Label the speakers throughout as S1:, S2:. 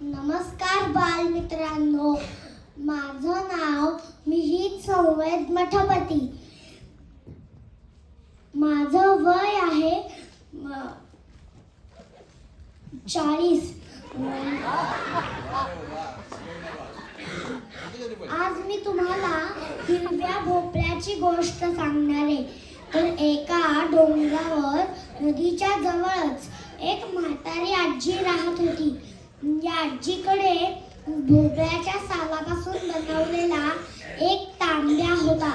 S1: नमस्कार बालमित्रांनो. माझं नाव मिहित संवेद मठपती. माझं वय आहे चाळीस. आज मी तुम्हाला हिरव्या भोपळ्याची गोष्ट सांगणार आहे. तर एका डोंगरावर नदीच्या जवळच एक म्हातारी आजी राहत होती. या आजीकडे भोपळ्याच्या सालापासून बनवलेला एक तांब्या होता.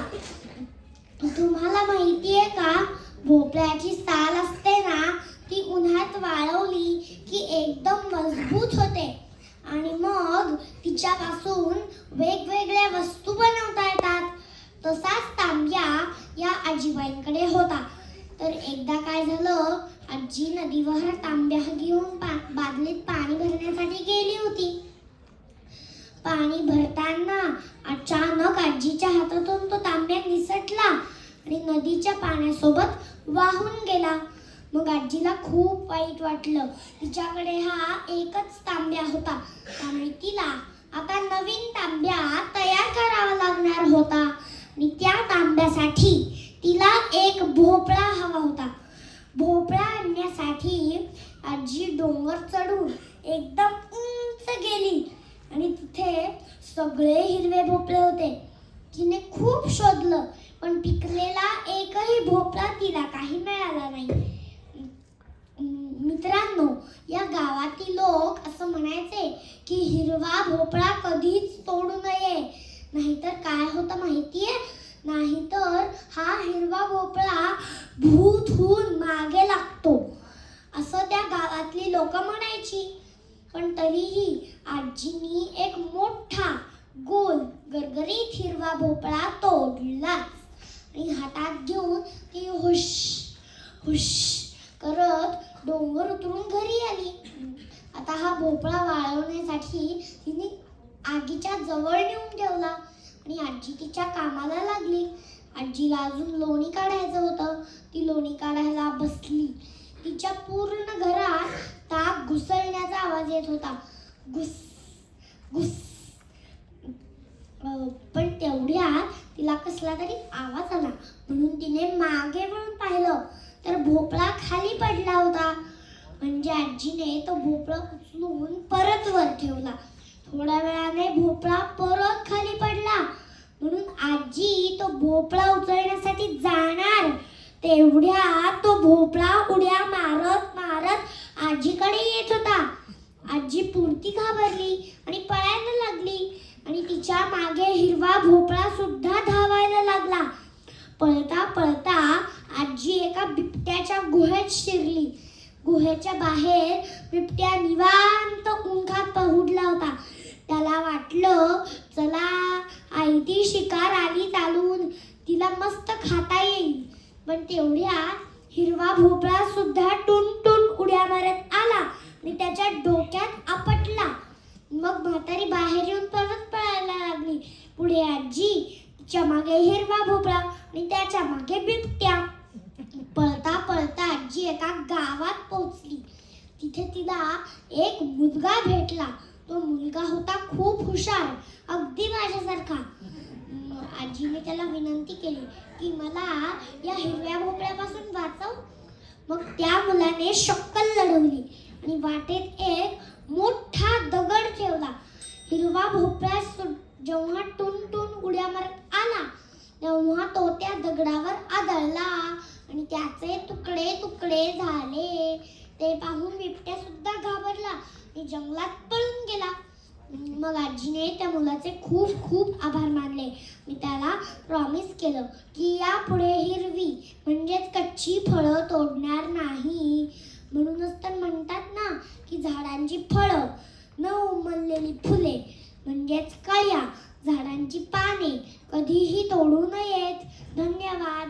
S1: तुम्हाला माहिती आहे का? भोपळ्याची साल असते ना ती उन्हात वाळवली की एकदम मजबूत होते. आणि मग तिच्यापासून वेगवेगळ्या वस्तू बनवता येतात. तसाच तांब्या या आजीबाईंकडे होता. तर एकदा काय झालं? आजी नदीवर तांब्या घेऊन पा बादलीत पाणी भरण्यासाठी गेली होती. पाणी भरताना अचानक आजीच्या हातातून तो तांब्या निसटला आणि नदीच्या पाण्यासोबत वाहून गेला. मग आजीला खूप वाईट वाटलं. तिच्याकडे हा एकच तांब्या होता. त्यामुळे तिला आता नवीन तांब्या तयार करावा लागणार होता. आणि त्या तांब्यासाठी तिला एक भोपळा हवा होता भोपळा आणण्यासाठी आजी डोंगर चढून एकदम उंच गेली. आणि तिथे सगळे हिरवे भोपळे होते. तिने खूप शोधलं पण पिकलेला एकही भोपळा तिला काही मिळाला नाही. मित्रांनो या गावातील लोक असं म्हणायचे की हिरवा भोपळा कधीच तोडू नये. नाहीतर काय होतं माहितीये? नाहीतर हा हिरवा भोपळा भूत होऊन मागे लागतो. लोक म्हणायची. पण तरीही आजीनी एक मोठा गोल गरगरीत हिरवा भोपळा तोडलाच. आणि हातात घेऊन ती हुश हुश करत डोंगर उतरून घरी आली. आता हा भोपळा वाळवण्यासाठी तिने आगीच्या जवळ नेऊन ठेवला आणि आजी तिच्या कामाला लागली. आजीला अजून लोणी काढायचं होतं. ती लोणी काढायला बसली. तिच्या पूर्ण घरात आवाज येत होता. गुस गुस. पण तेवढ्यात तिला कसला तरी आवाज आला. म्हणून तिने मागे वळून पाहिलं तर भोपळा खाली पडला होता. म्हणजे आजीने तो भोपळा उचलून परत वर ठेवला. थोड्या वेळाने भोपळा परत खाली पडला. म्हणून आजी तो भोपळा उचलण्यासाठी जाणार. तेवढ्या तो भोपळा उड्या मारत मारत आजीकडे येत होता. आजी पुरती घाबरली आणि पळायला लागली. आणि तिच्यामागे हिरवा भोपळा सुद्धा धावायला लागला. पळता पळता आजी एका बिबट्याच्या गुहेत शिरली. गुहेच्या बाहेर बिबट्या निवांत उंखात पहुडला होता. त्याला वाटलं चला आई ती शिकार आली चालून. तिला मस्त खाता येईल. पण तेवढ्या हिरवा भोपळा सुद्धा त्याच्या डोक्यात आपटला. मग म्हातारी बाहेर येऊन परत पळायला लागली. पुढे आजी तिच्यामागे हिरवा भोपळा आणि त्याच्यामागे बिबट्या. पळता पळता आजी एका गावात पोहोचली. तिथे तिला एक मुलगा भेटला. तो मुलगा होता खूप हुशार अगदी माझ्यासारखा. आजीने त्याला विनंती केली की मला या हिरव्या भोपळ्यापासून वाचव. मग त्या मुलाने शक्कल लढवली. आणि वाटेत एक मोठा दगड ठेवला. हिरवा भोपळा जेव्हा टुन टुन उड्या मारत आला तेव्हा तो त्या दगडावर आदळला आणि त्याचे तुकडे तुकडे झाले. ते पाहून बिबट्या सुद्धा घाबरला आणि जंगलात पळून गेला. मग आजीने त्या मुलाचे खूप खूप आभार मानले. मी त्याला प्रॉमिस केलं की यापुढे हिरवी म्हणजेच कच्ची फळं तोडणार नाही म्हणूनच तर म्हणतात ना की झाडांची फळं न उमललेली फुले म्हणजेच कळ्या. झाडांची पाने कधीही तोडू नयेत. धन्यवाद.